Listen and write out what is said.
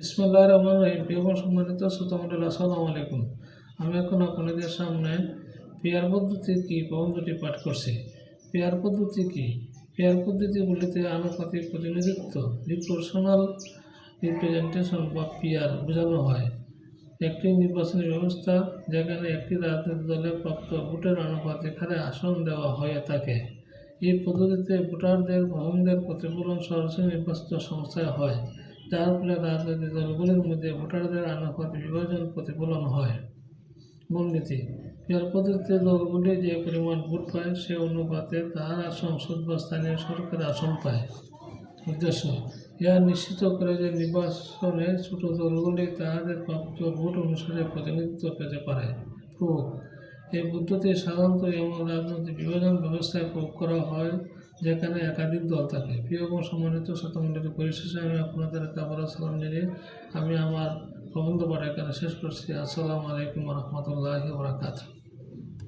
ইসমুল্লাহ রহমান রহিম। প্রিয় সম্মানিত শ্রোতামণ্ডল আসসালামু আলাইকুম। আমি এখন আপনাদের সামনে পেয়ার পদ্ধতি কি প্রবন্ধটি পাঠ করছি। পেয়ার পদ্ধতি কি? পেয়ার পদ্ধতি বলতে আনুপাতিক, প্রতিনিধিত্ব রিপ্রোশনাল রিপ্রেজেন্টেশন বা পিয়ার বোঝানো হয়। একটি নির্বাচনী ব্যবস্থা যেখানে একটি রাজনৈতিক দলে প্রাপ্ত ভোটের আনুপাতিক হারে আসন দেওয়া হয়ে থাকে। এই পদ্ধতিতে ভোটারদের পছন্দের প্রতিফলন সরাসরি নির্বাচিত সংস্থায় হয়। যার ফলে রাজনৈতিক দলগুলির মধ্যে ভোটারদের আনুপাত বিভাজন প্রতিফলন হয়। মূলনীতি এর পদ্ধতিতে দলগুলি যে পরিমাণ ভোট পায়, সে অনুপাতে তাহারা সংসদ বা স্থানীয় সরকার আসন পায়। উদ্দেশ্য ইহা নিশ্চিত করে যে নির্বাচনে ছোট দলগুলি তাহাদের প্রাপ্ত ভোট অনুসারে প্রতিনিধিত্ব পেতে পারে। প্রয়োগ, এই পদ্ধতি সাধারণত এমন রাজনৈতিক বিভাজন ব্যবস্থায় প্রয়োগ করা হয় যেখানে একাধিক দল থাকে। প্রিয় এবং সম্মানিত শতমন্ডলী পরিশেষে আমি আপনাদের কাবার সালাম জানিয়ে আমি আমার প্রবন্ধ পাঠ এখানে শেষ করছি। আসসালামু আলাইকুম রহমতুল্লাহ বরাকাতুহ।